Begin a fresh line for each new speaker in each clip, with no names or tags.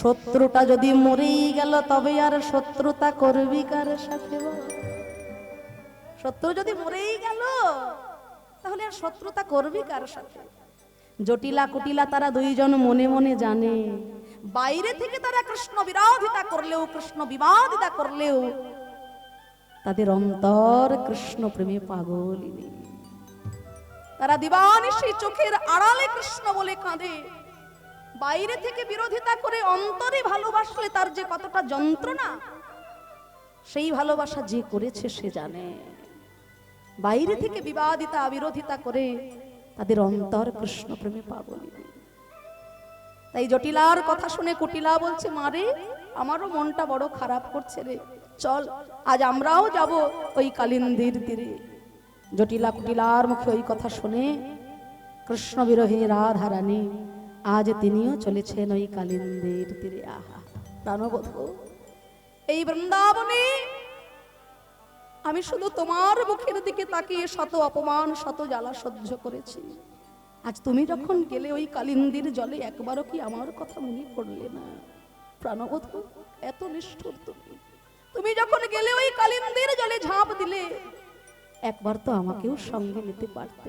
শত্রুটা যদি মরেই গেল, তবে আর শত্রুতা করবি কার সাথে শত্রু যদি মরেই গেল, তাহলে আর শত্রুতা করবি কার সাথে? জটিলা কুটিলা তারা দুইজন মনে মনে জানে, বাইরে থেকে তারা কৃষ্ণ বিরোধিতা করলেও, কৃষ্ণ বিবাদিতা করলেও, তাদের অন্তর কৃষ্ণ প্রেমে পাগলিনী তারা দিবানিশি চোখের আড়ালে কৃষ্ণ বলে কাঁদে। বাইরে থেকে বিরোধিতা করে অন্তরে ভালোবাসলে তার যে কতটা যন্ত্রণা, সেই ভালোবাসা যে করেছে সে জানে। বাইরে থেকে বিবাদিতা, বিরোধিতা করে তাদের অন্তর কৃষ্ণ প্রেমে পাগলিনী তাই জটিলার কথা শুনে কুটিলা বলছে মারে আমারও মনটা বড় খারাপ করছে রে। চল, আজ আমরাও যাব ওই কালিন্দির তীরে। জটিলা কুটিলার মুখে ওই কথা শুনে কৃষ্ণ বিরোহী রাধারানী আজ তিনিও চলেছেন ওই কালিন্দির তীরে। আহা, প্রাণবধূ এই বৃন্দাবনে আমি শুধু তোমার মুখের দিকে তাকিয়ে শত অপমান, শত জ্বালা সহ্য করেছি। আজ তুমি যখন গেলে ওই কালিন্দির জলে, একবারও কি আমার কথা মনে পড়লে না? প্রাণবধূ এত নিষ্ঠুর তুমি। তুমি যখন গেলে ওই কালিন্দির জলে ঝাঁপ দিলে, একবার তো আমাকেও সঙ্গে নিতে পারতে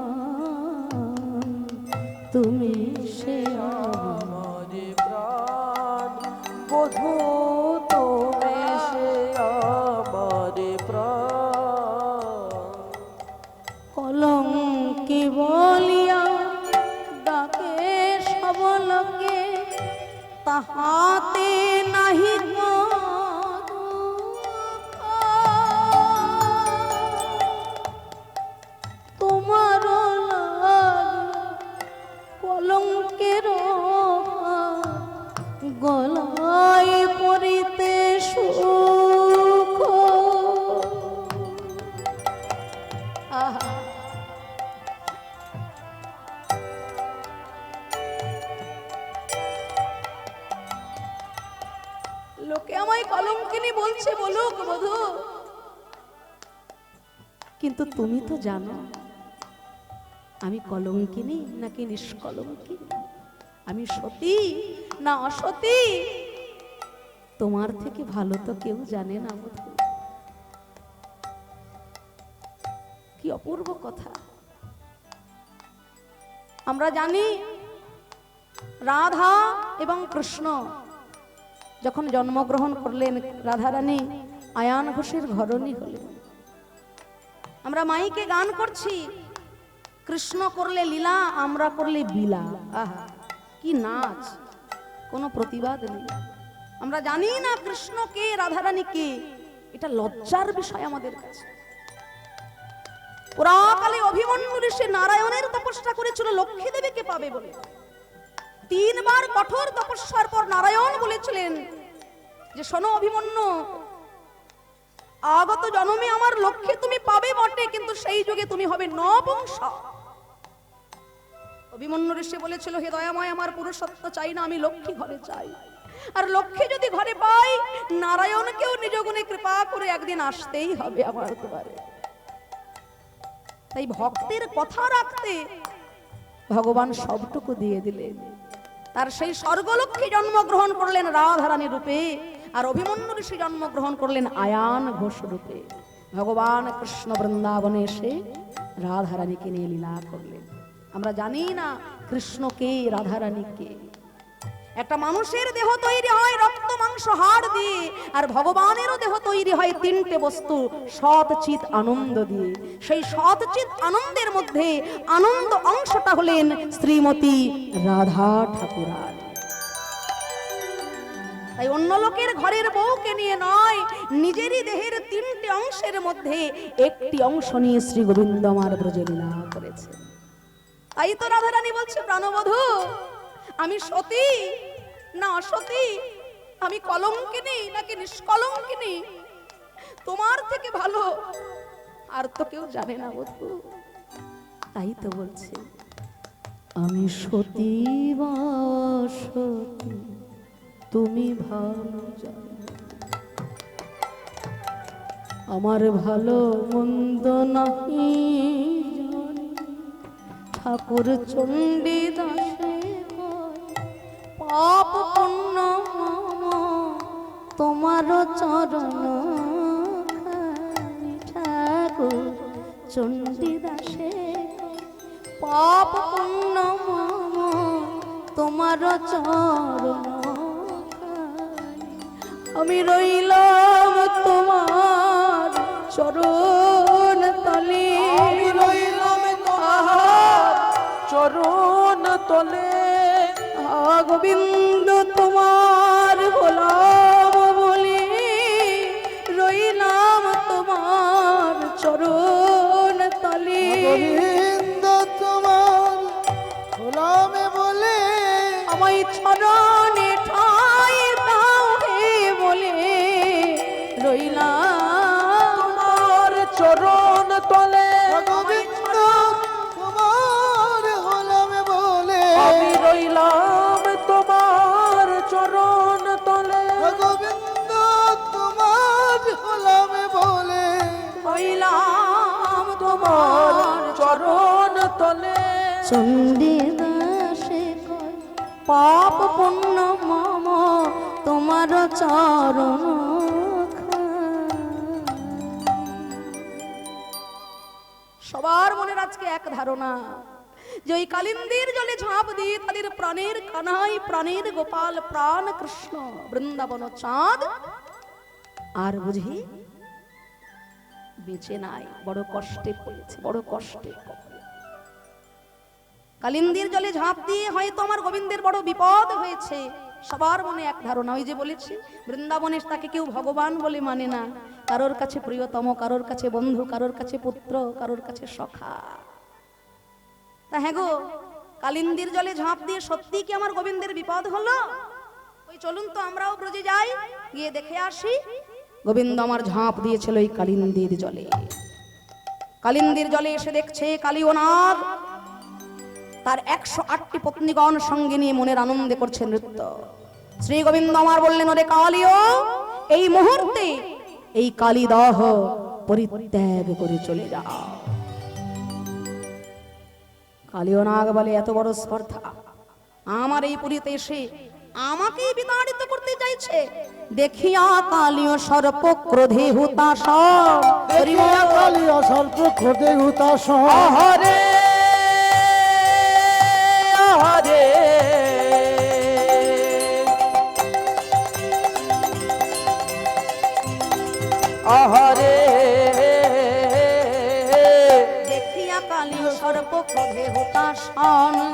বধু লোকে কলঙ্কিনী বলছে, বলুক বধু কিন্তু তুমি তো জানো, আমি কলঙ্কিনী নাকি নিষ্কলঙ্কিনী? আমি সতী না অসতী? তোমার থেকে ভালো তো কেউ জানে না বধু কি অপূর্ব কথা। আমরা জানি রাধা এবং কৃষ্ণ যখন জন্মগ্রহণ করলেন, রাধারানী আয়ান ঘোষের ঘরণী হলেন। আমরা মাইকে গান করছি, কৃষ্ণ করলে লীলা, আমরা করলে বিলা আহা, কি নাচ, কোনো প্রতিবাদ নেই। আমরা জানি না কৃষ্ণ কে, রাধারানী কে, এটা লজ্জার বিষয় আমাদের কাছে। পুরাকালে অভিমন্যু ঋষি নারায়ণের তপস্যা করেছিল লক্ষ্মী দেবীকে পাবে বলে। তিনবার কঠোর তপস্যার পর নারায়ণ বলেছিলেন যে, শোনো অভিমন্যু, আগত জন্মে আমার লক্ষ্যে তুমি পাবে বটে, কিন্তু সেই যুগে তুমি হবে নবংশ অভিমন্যু ঋষি বলেছিল, হে দয়াময়, আমার পুরুষত্ব চাই না, আমি লক্ষ্মী ঘরে চাই। আর লক্ষ্মী যদি ঘরে পাই, নারায়ণকেও নিজ গুণে কৃপা করে একদিন আসতেই হবে আমার দুয়ারে। তাই ভক্তের কথা রাখতে ভগবান সবটুকু দিয়ে দিলেন। তার সেই স্বর্গলক্ষ্মী জন্মগ্রহণ করলেন রাধারানী রূপে, আর অভিমন্যু ঋষি জন্মগ্রহণ করলেন আয়ান ঘোষ রূপে। ভগবান কৃষ্ণ বৃন্দাবনে এসে রাধারানীকে নিয়ে লীলা করলেন। আমরা জানি না কৃষ্ণকে রাধারানীকে একটা মানুষের দেহ তৈরি হয় রক্ত, মাংস, হাড় দিয়ে, আর ভগবানেরও দেহ তৈরি হয় তিনটে বস্তু, সৎ চিত আনন্দ দিয়ে। সেই সৎ চিত আনন্দের মধ্যে আনন্দ অংশটা হলেন শ্রীমতী রাধা ঠাকুরার তাই অন্য লোকের ঘরের বউকে নিয়ে নয়, নিজেরই দেহের তিনটে অংশের মধ্যে একটি অংশ নিয়ে শ্রী গোবিন্দ আমার ব্রজে লীলা করেছে তাই তো রাধারানী বলছে, প্রাণবধূ আমি সতী? না অসতী আমি কলঙ্কিনী নাকি নিষ্কলঙ্কিনী? তোমার থেকে ভালো। আর তো কেউ জানে না বধু তাই তো বলছে। আমি সতী বা সতী, তুমি ভালো আমার ভালো মন্দ নাহি ঠাকুর চণ্ডী দাসে মম তোমার চরণ ঠাকুর চণ্ডী দাসে কয়, পাপ পুণ্য তোমার চরণ আমি রইলাম তোমার চরণ তলে।
রইলাম তোমার চরণ তলে।
গোবিন্দ তোমার চরণ তলে। চণ্ডী দাসে পাপ পুণ্য মম তোমার চরণ সবার মনের আজকে এক ধারণা যে ওই কালিন্দির জলে ঝাঁপ দিয়ে তাদের প্রাণের কানাই প্রাণের গোপাল প্রাণ কৃষ্ণ বৃন্দাবন চাঁদ। আর বুঝি বেঁচে নাই, বড় কষ্টে পড়েছে, বড় কষ্টে কালিন্দির জলে ঝাঁপ দিয়ে হয়তো আমার গোবিন্দের বড় বিপদ হয়েছে। সবার মনে এক ধারণা ওই যে বলেছি, বৃন্দাবনে তাকে কেউ ভগবান বলে মানে না। কারোর কাছে প্রিয়তম, কারোর কাছে বন্ধু, কারোর কাছে পুত্র, কারোর কাছে সখা। তা হ্যাঁ গো, কালিন্দির জলে ঝাঁপ দিয়ে সত্যি কি আমার গোবিন্দের বিপদ হলো? ওই চলুন তো আমরাও ব্রজে যাই, গিয়ে দেখে আসি। গোবিন্দ আমার ঝাঁপ দিয়েছিল ওই কালিন্দির জলে। কালিন্দির জলে এসে দেখছে কালী তার একশো আটটি পত্নীগণ সঙ্গে নিয়ে মনের আনন্দে করছে নৃত্য। শ্রী গোবিন্দ আমার বললেন, ওরে কালিও, এই মুহূর্তে এই কালিদহ পরিত্যাগ করে চলে যাও। কালিও নাগ বলে, এত বড় স্পর্ধা। আমার এই পুরীতে এসে আমাকেই বিতাড়িত করতে চাইছে। দেখিয়া কালীয় সর্প ক্রোধে হুতাশ।
দেখিয়া কালী অসল্প ক্রোধে হুতাশ।
আহারে আহারে। আহারে।
ক্রোধে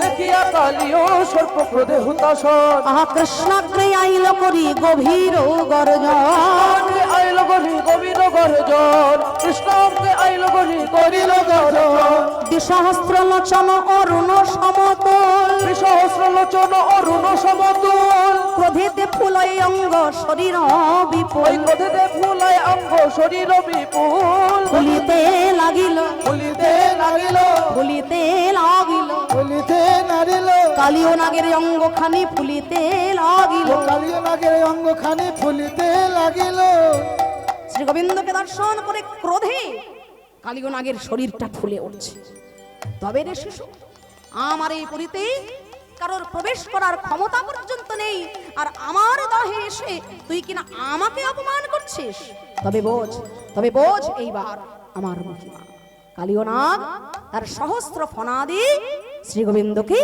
দেখিয়া কালিও সর্প ক্রোধে হুতাশন
আহা কৃষ্ণাগ্রে আইল করি গভীর গর্জন।
আইল গরি গভীর গর্জন। কৃষ্ণকে আইল গরি গভীর গর্জন।
দ্বিসহস্র লোচন অরুণ সমতল।
সহস্র লোচন অরুণ সমতুল।
ক্রোধেতে ফুলয় অঙ্গ শরীর বিপুল।
ক্রোধেতে ফুলায় অঙ্গ শরীর বিপুল।
ফুলিতে লাগিল।
বলিতে লাগিল।
ফুলিতে লাগিল।
বলিতে নারিল
কালিও নাগের অঙ্গ খানি ফুলিতে লাগিল।
কালীয় নাগের অঙ্গখানি ফুলিতে লাগিল।
শ্রী গোবিন্দকে দর্শন করে ক্রোধে কালিও নাগের শরীরটা ফুলে উঠছে। তবে রে শিশু, আমার এই পুরীতে কারোর প্রবেশ করার ক্ষমতা পর্যন্ত নেই, আর আমার দহে এসে তুই কিনা আমাকে অপমান করছিস? তবে বোঝ তবে বোঝ এইবার আমার মহিমা। কালিও নাগ তার সহস্র ফনাদি শ্রী গোবিন্দকে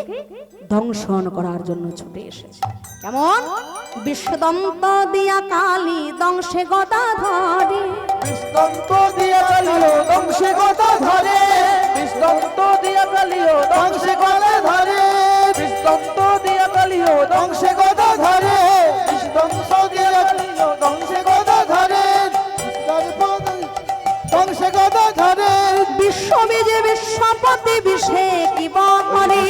দংশন করার জন্য ছুটে এসেছে। কেমন? বিশ্বদন্ত দিয়া কালী দংশে গদা ধরে।
বিশ্বদন্ত দিয়া কালী দংশে গদা ধরে। বিশ্বদন্ত দিয়া কালী দংশে গদা ধরে। বিশ্বদন্ত দিয়া কালী দংশে
বিশ্ববীজে বিশ্বপতি বিষে কিবা করে?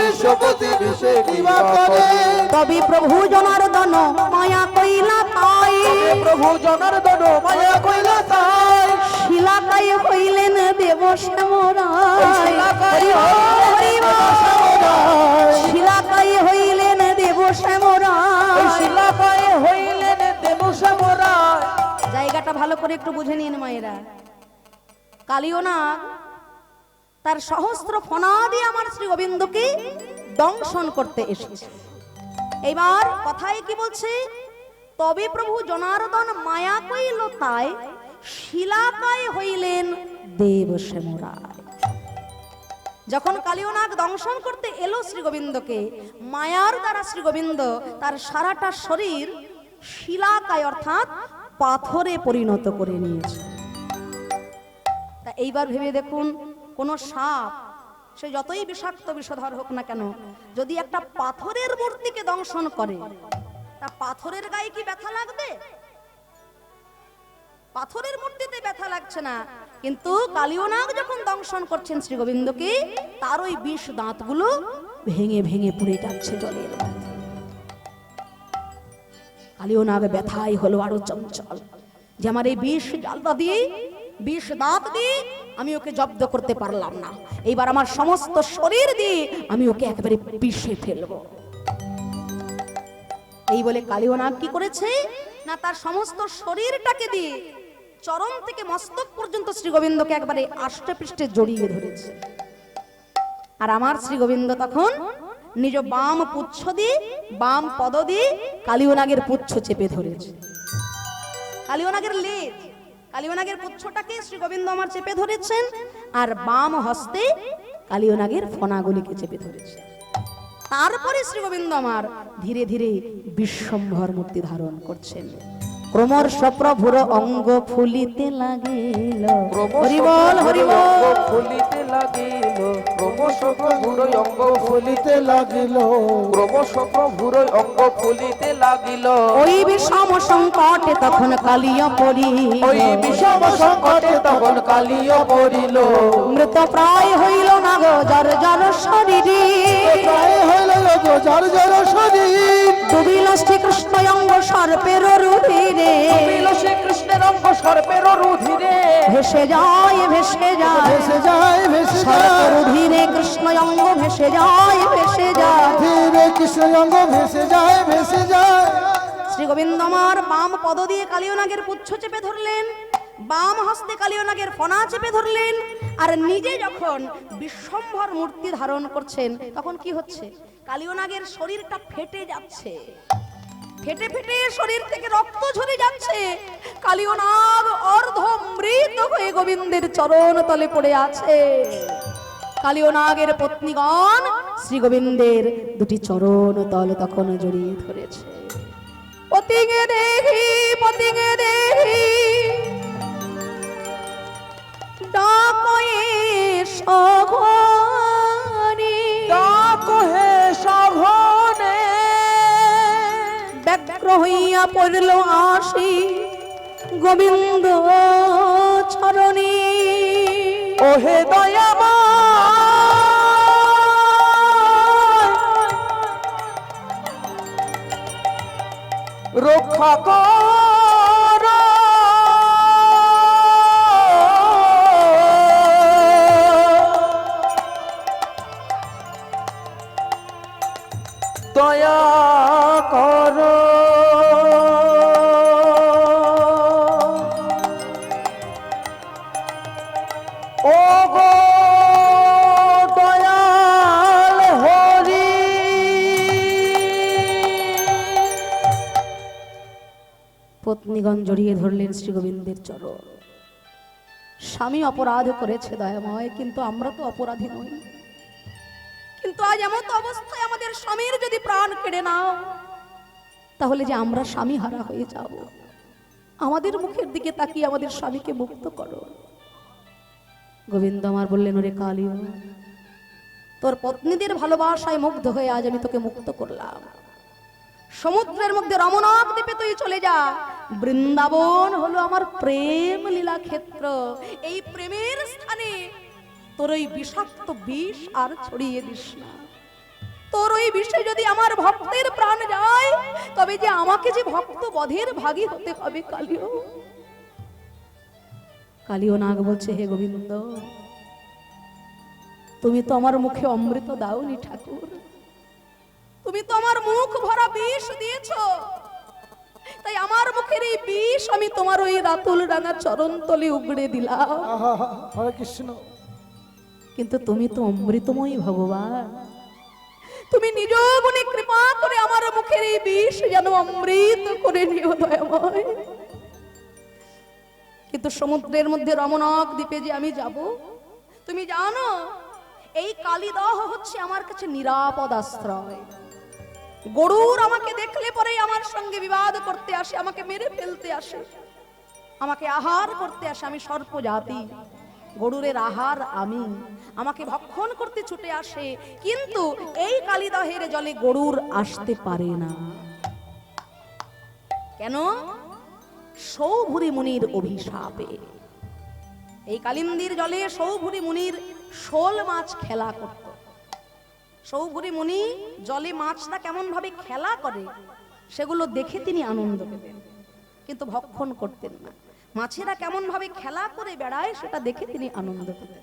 বিশ্বপতি বিষে কিবা করে?
তবে প্রভু জনার্দন মায়া
প্রভু জনার্দন মায়া কইল তাই।
শিলাকাই হইলেন দেব শ্যামরায় শিলাকাই হইলেন দেব শ্যামরায়
শিলাকায় হইলেন দেব শ্যামরায়
জায়গাটা ভালো করে একটু বুঝে নিন মায়েরা। কালিও না তার সহস্র ফনা দিয়ে আমার শ্রী গোবিন্দকে দংশন করতে এসেছে। এবার কথায় কি বলছে? তবে প্রভু জনার্দন মায়া কইল তাই শিলাকায় হইলেন দেব যখন কালিয়নাগ দংশন করতে এলো শ্রী গোবিন্দকে মায়ার দ্বারা শ্রী গোবিন্দ তার সারাটা শরীর শিলাকায় অর্থাৎ পাথরে পরিণত করে নিয়েছে। তা এইবার ভেবে দেখুন, কোন সাপ, সে যতই বিষাক্ত বিষধর হোক না কেন, যদি একটা পাথরের মূর্তিকে দংশন করে, তা পাথরের গায়ে কি ব্যথা লাগবে? পাথরের মূর্তিতে ব্যথা লাগছে না, কিন্তু কালিয়নাগ যখন দংশন করছেন শ্রী গোবিন্দকে তার ওই বিষ দাঁতগুলো ভেঙে ভেঙে পুড়ে যাচ্ছে জলের মধ্যে। কালিয়নাগ ব্যথাই হলো আরও চঞ্চল। যে আমার এই বিষ জালটা দিয়ে বিষ দাঁত দিয়ে আমি ওকে জব্দ করতে পারলাম না। এইবার আমার সমস্ত শরীর দিয়ে আমি ওকে একেবারে পিষে ফেলব। এই বলে কালিয়নাগ কি করেছে? না, তার সমস্ত শরীরটাকে দিয়ে চরম থেকে মস্তক পর্যন্ত শ্রী গোবিন্দকে একবারে আষ্টে পৃষ্ঠে জড়িয়ে ধরেছে। আর আমার শ্রী গোবিন্দ তখন নিজ বাম পুচ্ছ দিয়ে, বাম পদ দিয়ে কালিয়নাগের পুচ্ছ চেপে ধরেছে। কালিয়নাগের লেজ কালিয়নাগের পুচ্ছটাকে শ্রী গোবিন্দ আমার চেপে ধরেছেন, আর বাম হস্তে কালিয়নাগের ফনাগুলিকে চেপে ধরেছেন। তারপরে শ্রী গোবিন্দ আমার ধীরে ধীরে বিশ্বম্ভর মূর্তি ধারণ করছেন। ক্রমশ প্রভুর অঙ্গ ফুলিতে লাগিল। হরিবল হরিবল।
ফুলিতে লাগিল। ক্রমশ প্রভুর অঙ্গ
ফুলিতে লাগিল।
ক্রমশ প্রভুর অঙ্গ ফুলিতে লাগিল।
ওই বিষম সংকটে তখন কালিয়া পড়ি
ওই বিষম সংকটে তখন কালিও পড়িল।
মৃত প্রায় হইল না গো জর জর শরীরে
প্রায় হইল গো যার যার শরীর।
ডুবিল শ্রীকৃষ্ণ অঙ্গ সর্পের রুধিরে।
মিল শ্রীকৃষ্ণের অঙ্গ সর্পের রুধিরে।
ভেসে যায় ভেসে যায়।
ভেসে যায় ভেসে যায়।
রুধিরে কৃষ্ণ অঙ্গ ভেসে যায় ভেসে যায়।
ধীরে কৃষ্ণ অঙ্গ ভেসে যায় ভেসে যায়।
শ্রী গোবিন্দ আমার বাম পদ দিয়ে কালিয়নাগের পুচ্ছ চেপে ধরলেন বাম হস্তে কালিয়নাগের ফনা চেপে ধরলেন আর নিজে যখন বিশ্বম্ভর মূর্তি ধারণ করছেন তখন কি হচ্ছে? কালিয়নাগের শরীরটা ফেটে যাচ্ছে। ফেটে ফেটে শরীর থেকে রক্ত ঝরে যাচ্ছে। কালিয়নাগ অর্ধ মৃত হয়ে গোবিন্দের চরণ তলে পড়ে আছে। কালিয়নাগের পত্নীগণ শ্রী গোবিন্দের দুটি চরণ তল তখন জড়িয়ে ধরেছে। পতিঙে দেখি পতিঙে দেখি ডাকয়ে সঘনে হইয়া পড়ল আসি। গোবিন্দ চরণে
ওহে দয়াময়। রক্ষা কর।
পত্নীগণ জড়িয়ে ধরলেন শ্রী গোবিন্দের চরণ। স্বামী অপরাধ করেছে দয়াময়, কিন্তু আমরা তো অপরাধী নই। কিন্তু আজ এমন তো অবস্থায় আমাদের স্বামীর যদি প্রাণ কেড়ে নাও, তাহলে যে আমরা স্বামী হারা হয়ে যাব। আমাদের মুখের দিকে তাকিয়ে আমাদের স্বামীকে মুক্ত করো। গোবিন্দ আমার বললেন, ওরে কালিও, তোর পত্নীদের ভালোবাসায় মুগ্ধ হয়ে আজ আমি তোকে মুক্ত করলাম। সমুদ্রের মধ্যে রমনাথ দ্বীপে তুই চলে যা। বৃন্দাবন হলো আমার প্রেম লীলা ক্ষেত্র। এই প্রেমের স্থানে তোর ওই বিষাক্ত বিষ আর ছড়িয়ে দিস না। তোর ওই বিষয়ে যদি আমার ভক্তের প্রাণ যায়, তবে যে আমাকে যে ভক্ত বধের ভাগী হতে হবে কালিও। কালিও নাগ বলছে, হে গোবিন্দ, তুমি তো আমার মুখে অমৃত দাওনি ঠাকুর। তুমি তো আমার মুখ ভরা বিষ দিয়েছ। তাই আমার মুখের এই বিষ আমি তোমার ওই রাতুল রাঙা চরণ তলে উগড়ে দিলাম।
হরে কৃষ্ণ।
কিন্তু তুমি তো অমৃতময়ী ভগবান। তুমি নিজ গুণে কৃপা করে আমার মুখের এই বিষ যেন অমৃত করে নিও দয়াময়। কিন্তু সমুদ্রের মধ্যে রমণক দ্বীপে যে আমি যাব তুমি জানো এই কালিদহ হচ্ছে আমার কাছে নিরাপদ আশ্রয়। গরুর আমাকে দেখলে পরেই আমার সঙ্গে বিবাদ করতে আসে, আমাকে মেরে ফেলতে আসে, আমাকে আহার করতে আসে, আমি সর্প জাতি গরুরের আহার আমি, আমাকে ভক্ষণ করতে ছুটে আসে, কিন্তু এই কালিদহের জলে গরুর আসতে পারে না। কেন? সৌভুরি মুনির অভিশাপে। এই কালিন্দির জলে সৌভুরি মুনির শোল মাছ খেলা করত। সৌভুরি মুনি, জলে মাছটা কেমন ভাবে খেলা করে, সেগুলো দেখে তিনি আনন্দ পেতেন কিন্তু ভক্ষণ করতেন না। মাছেরা কেমন ভাবে খেলা করে বেড়ায়, সেটা দেখে তিনি আনন্দ পেতেন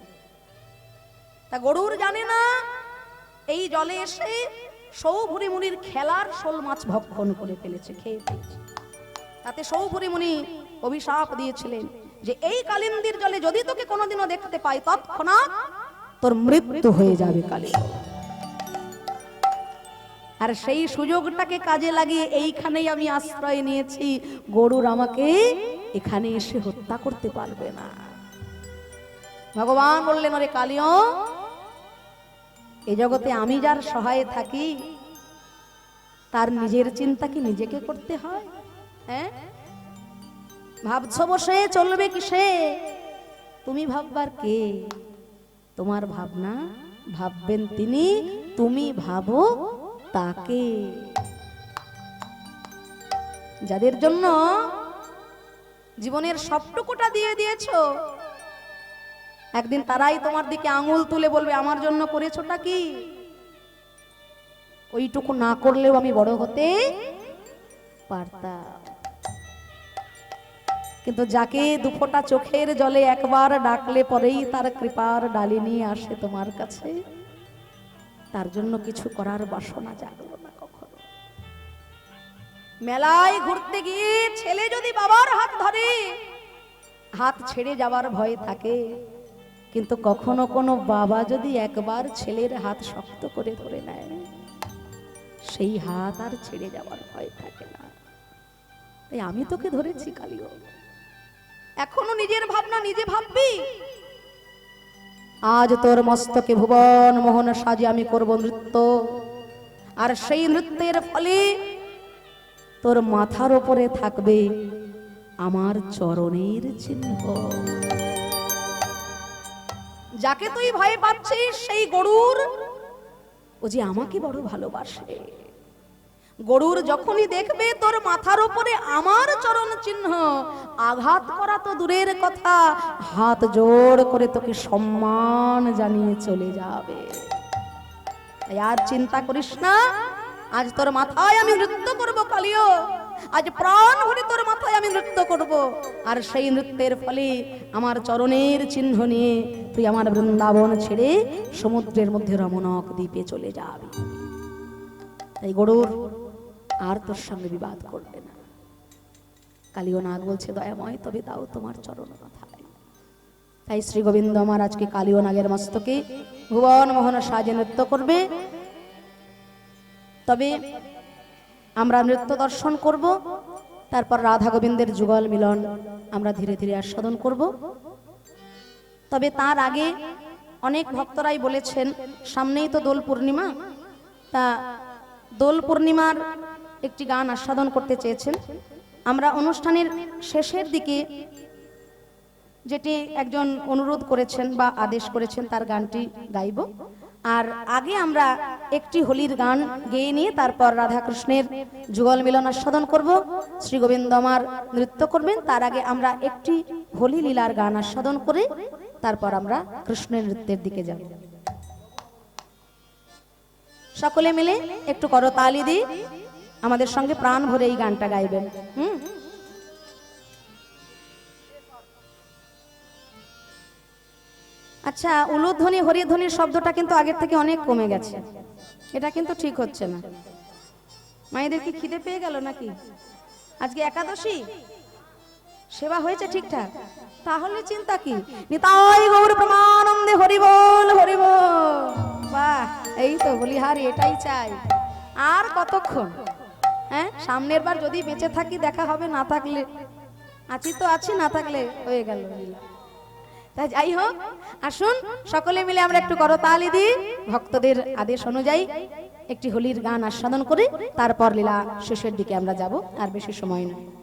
তা গরুর জানে না, এই জলে এসে সৌভুরি মুনির খেলার শোল মাছ ভক্ষণ করে ফেলেছে, খেয়ে ফেলেছে। তাতে সৌভুরি মুনি অভিশাপ দিয়েছিলেন যে, এই কালিন্দির জলে যদি তোকে কোনোদিনও দেখতে পাই, তৎক্ষণাৎ তোর মৃত্যু হয়ে যাবে কালী আর সেই সুযোগটাকে কাজে লাগিয়ে এইখানেই আমি আশ্রয় নিয়েছি। গরুর আমাকে এখানে এসে হত্যা করতে পারবে না। ভগবান বললেন, ওরে কালিও, এ জগতে আমি যার সহায়ে থাকি, তার নিজের চিন্তা কি নিজেকে করতে হয়? হ্যাঁ? ভাবছ বসে চলবে কিসে? তুমি ভাববার কে? তোমার ভাবনা ভাববেন তিনি, তুমি ভাবো তাকে। যাদের জন্য জীবনের সবটুকুটা দিয়ে দিয়েছ, একদিন তারাই তোমার দিকে আঙুল তুলে বলবে, আমার জন্য করেছোটা কি? ওইটুকু না করলেও আমি বড় হতে পারতাম। কিন্তু যাকে দুফোটা চোখের জলে একবার ডাকলে পরেই তার কৃপার ডালি নিয়ে আসে তোমার কাছে। তার জন্য কিছু করার বাসনা জাগলো না কখনো। মেলায় ঘুরতে গিয়ে ছেলে যদি বাবার হাত ধরে, হাত ছেড়ে যাওয়ার ভয় থাকে। কিন্তু কখনো কোনো বাবা যদি একবার ছেলের হাত শক্ত করে ধরে নেয়, সেই হাত আর ছেড়ে যাওয়ার ভয় থাকে না। তাই আমি তোকে ধরেছি, কালিও। এখনও নিজের ভাবনা নিজে ভাববি? আজ তোর মস্তকে ভুবন মোহন সাজে আমি করব নৃত্য। আর সেই নৃত্যের ফলে তোর মাথার ওপরে থাকবে আমার চরণের চিহ্ন। যাকে তুই ভয় পাচ্ছিস, সেই গরুর ও যে আমাকে বড় ভালোবাসে। গরুর যখনই দেখবে, তোর মাথার উপরে আমার চরণ চিহ্ন। আঘাত করা তো দূরের কথা, হাত জোড় করে তোকে সম্মান জানিয়ে চলে যাবে। তাই আর চিন্তা করিস না, আজ তোর মাথায় আমি নৃত্য করব কালিও। আজ প্রাণ ভরে তোর মাথায় আমি নৃত্য করব। আর সেই নৃত্যের ফলে আমার চরণের চিহ্ন নিয়ে তুই আমার বৃন্দাবন ছেড়ে সমুদ্রের মধ্যে রমণক দ্বীপে চলে যাবি। তাই গরুর আর তোর সঙ্গে বিবাদ করবে না। কালিও নাগ বলছে, দয়াময়, তবে দাও তোমার চরণ কথায় তাই শ্রী গোবিন্দ আমার আজকে কালিও নাগের মস্তকে ভুবন মোহন সাজে নৃত্য করবে। তবে আমরা নৃত্য দর্শন করব, তারপর রাধা গোবিন্দের যুগল মিলন আমরা ধীরে ধীরে আস্বাদন করব। তবে তার আগে অনেক ভক্তরাই বলেছেন, সামনেই তো দোল পূর্ণিমা। তা দোল পূর্ণিমার একটি গান আস্বাদন করতে চেয়েছেন। আমরা অনুষ্ঠানের শেষের দিকে যেটি একজন অনুরোধ করেছেন বা আদেশ করেছেন তার গানটি গাইব। আর আগে আমরা একটি হোলির গান গেয়ে নিয়ে তারপর রাধাকৃষ্ণের যুগল মিলন আস্বাদন করব। শ্রী গোবিন্দ আমার নৃত্য করবেন, তার আগে আমরা একটি হোলি লীলার গান আস্বাদন করে তারপর আমরা কৃষ্ণের নৃত্যের দিকে যাব। সকলে মিলে একটু করো তালি দি আমাদের সঙ্গে প্রাণ ভরে এই গানটা গাইবেন। হুম? আচ্ছা উলুধ্বনি, হরিধ্বনির শব্দটা কিন্তু আগের থেকে অনেক কমে গেছে। এটা কিন্তু ঠিক হচ্ছে না। মায়েদের কি খিদে পেয়ে গেল নাকি? আজকে একাদশী? সেবা হয়েছে ঠিকঠাক? তাহলে চিন্তা কি? নিতাই গৌর প্রমানন্দে হরিবল হরিবল। বাহ, এই তো বলিহারি এটাই চাই। আর কতক্ষণ? হ্যাঁ? সামনের বার যদি বেঁচে থাকি, দেখা হবে না থাকলে। আছি তো আছি, না থাকলে হয়ে গেল। তাই যাই হোক, আসুন, সকলে মিলে আমরা একটু করতালি দিই। ভক্তদের আদেশ অনুযায়ী একটি হোলির গান আস্বাদন করে, তারপর লীলা শেষের দিকে আমরা যাব, আর বেশি সময় নয়।